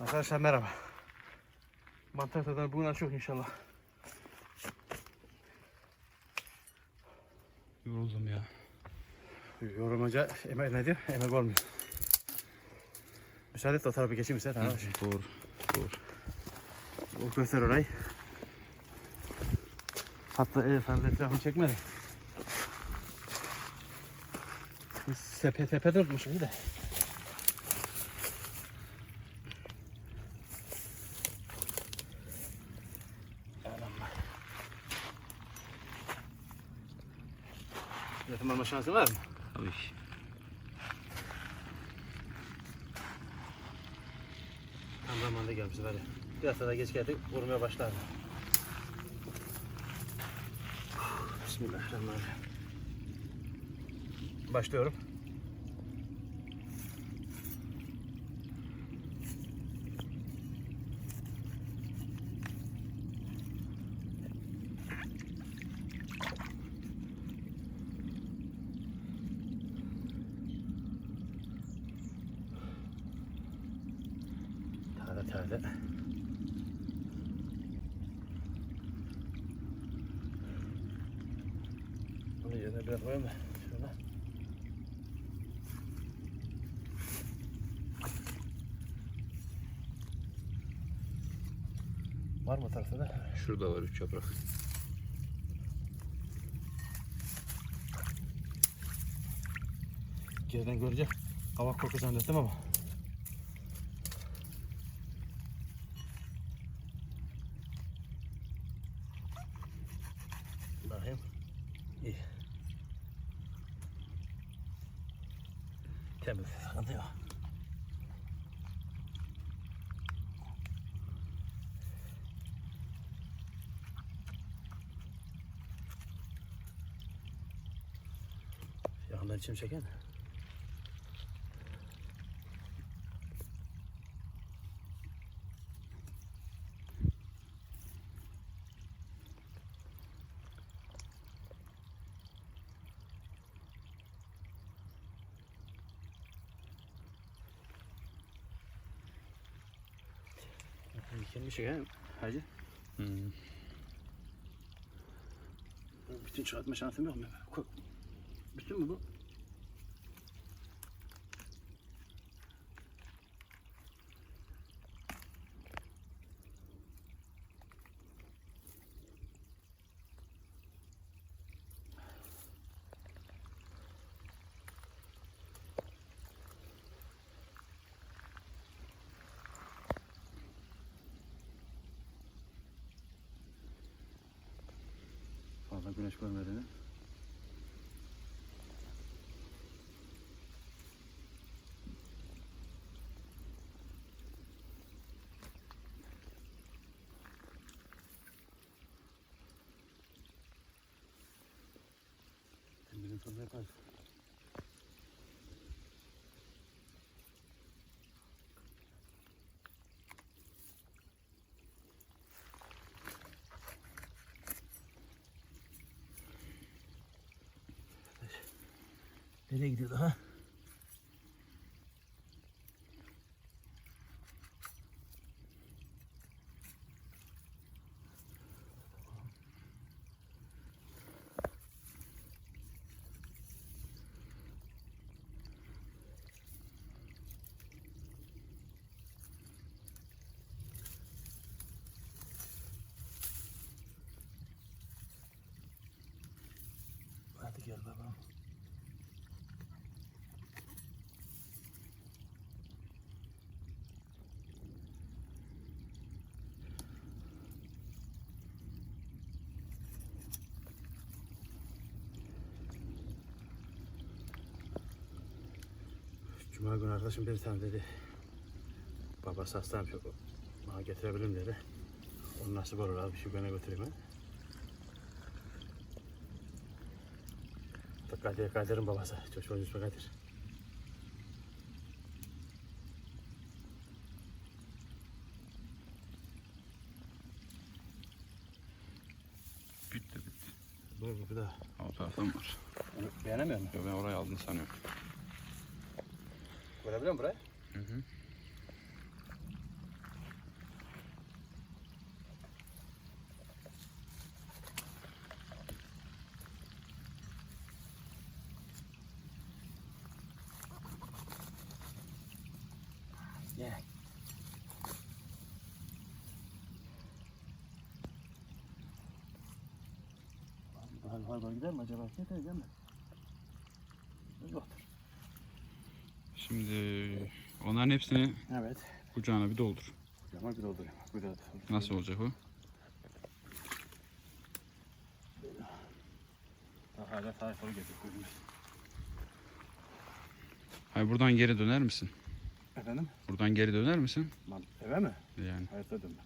Arkadaşlar merhaba. Mantar tadını bugün çok inşallah. Yoruldum ya. Yorulmaca emek ne diyor? Emek olmuyor. Müsaade et o tarafa geçeyim. Ha, Doğru. Doğru. o göster orayı. Hatta el fazla etrafını çekmedi. Sepe tepe durmuşum bir de. Alma şansı var mı? Tabii. Tam zamanında gelmişiz hadi. Biraz daha geç geldik, vurmaya başlar. Bismillahirrahmanirrahim. Başlıyorum. Tane. Bunu yerine biraz koyayım da. Şöyle. Var mı tarafta da? Şurada var üç yaprak. Geriden görünce kavak koku zannettim ama. Bakayım. İyi. Temiz. Sıkıntı yok. Yakından çim çeken. Dikenmiş şey ya hacı. Hmm. Bütün çıkartma şansım yok mu? Bütün mü bu? Fazla güneş görmediğini. Bizim sonunda yaparız. Nereye gidiyordu ha? Hadi gel babam. Cuma günü arkadaşım bir tane dedi. Babası hastaymış. Bana getirebilirim dedi. Onun nasip olur abi. Şu bana götüreyim ha. Kadir, Kadir'in babası. Çocuğun ismi Kadir. Bitti bitti. Dur bir daha. Ha, O taraftan var. Beğenemiyor musun? Yo, ben orayı aldın sanıyorum. Görebiliyor musun burayı? Hı hı. Yeah. Hal hal gider mi acaba? Yeter değil mi? Otur. Şimdi onların hepsini Evet. kucağına bir doldur. Ama bir doldurayım. Bir doldurayım. Nasıl olacak o? Hala sağa sola getir. Hayır buradan geri döner misin? Efendim? Buradan geri döner misin? Lan eve mi? Yani Hayatta dönmem.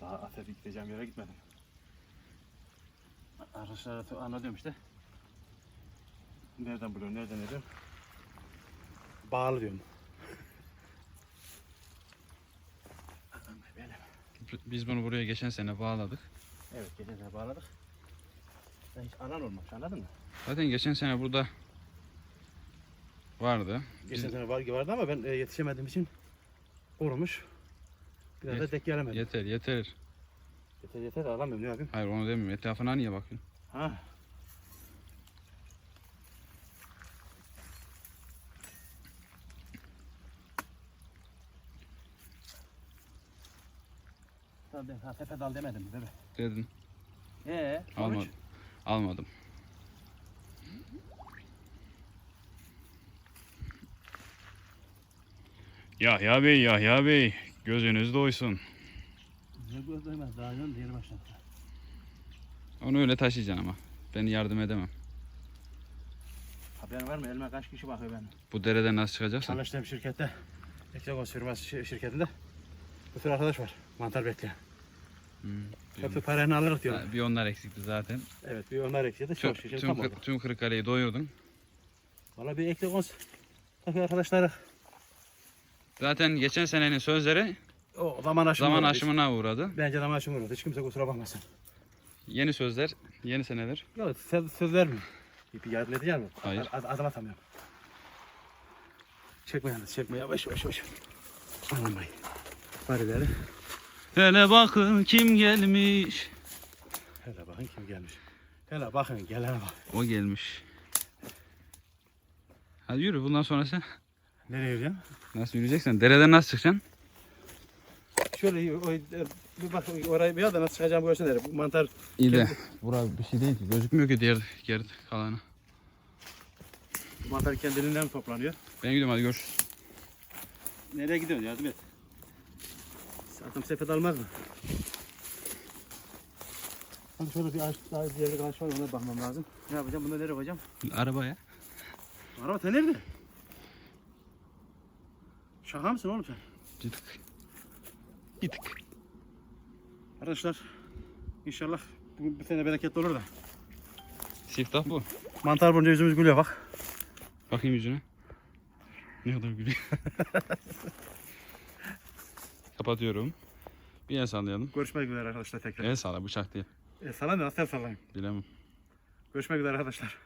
Daha Atatürk'e gideceğim yere gitmedim. Arkadaşlar anladım işte. Nereden buluyorum, nereden ediyorum? Bağlı diyorum. Biz bunu buraya geçen sene bağladık. Evet, geçen sene bağladık. Ben hiç anan olmamış, anladın mı? Zaten geçen sene burada vardı. Geçen sene var, vardı ama ben e, yetişemediğim için kurumuş. Biraz da Yet- denk gelemedim. Yeter yeter. yeter yeter alamıyorum ne yapayım? Hayır onu demiyorum. Etrafına niye bakıyorsun? Ha. Dal de, ha tepe dal demedim mi bebe? Dedin. Ee, Almadım. Almadım. Yahya Bey, Yahya Bey. Gözünüz doysun. Göz doymaz daha yön yeni başladı. Onu öyle taşıyacaksın ama. Ben yardım edemem. Haberin var mı? Elime kaç kişi bakıyor ben? Bu dereden nasıl çıkacaksın? Çalıştığım şirkette, firması şi- şirketinde bir sürü arkadaş var. Mantar bekleyen. Hmm, Hepsi parayını alırız diyorlar. Ha, bir onlar eksikti zaten. Evet, bir onlar ekledi. Tüm, tüm, oldu. kır, tüm Kırıkkale'yi doyurdun. Valla bir Eklegos takı arkadaşları Zaten geçen senenin sözleri o zaman aşımı zaman aşımına uğradı. Bence zaman aşımı uğradı. Hiç kimse kusura bakmasın. Yeni sözler, yeni seneler. Yok söz, söz vermiyor. Bir, bir yardım edeceğim mi? Hayır. Ad, adım atamıyorum. Çekme yalnız çekme yavaş yavaş yavaş. Anlamayın. Var ileri. Hele bakın kim gelmiş. Hele bakın kim gelmiş. Hele bakın gelene bak. O gelmiş. Hadi yürü bundan sonra sen. Nereye yürüyorsun? Nasıl yürüyeceksen? Dereden nasıl çıkacaksın? Şöyle o, bir bak orayı bir da nasıl çıkacağımı görsün Bu mantar İyi de. Bura bir şey değil ki. Gözükmüyor ki diğer geri kalanı. mantar kendiliğinden toplanıyor. Ben gidiyorum hadi görüşürüz. Nereye gidiyorsun yardım et. Zaten sepet almaz mı? Hadi şöyle bir ağaç daha bir yerde ağaç var ona bakmam lazım. Ne yapacağım? Bunu nereye koyacağım? Arabaya. Araba sen nerede? Şaka mısın oğlum sen? Bir tık. Bir tık. Arkadaşlar inşallah bu, bu sene bereketli olur da. Siftah bu. Mantar bulunca yüzümüz gülüyor bak. Bakayım yüzüne. Ne kadar gülüyor. Kapatıyorum. Bir el sallayalım. Görüşmek üzere arkadaşlar tekrar. El salla bıçak değil. E, sana ne? Nasıl sallayayım? Bilemem. Görüşmek üzere arkadaşlar.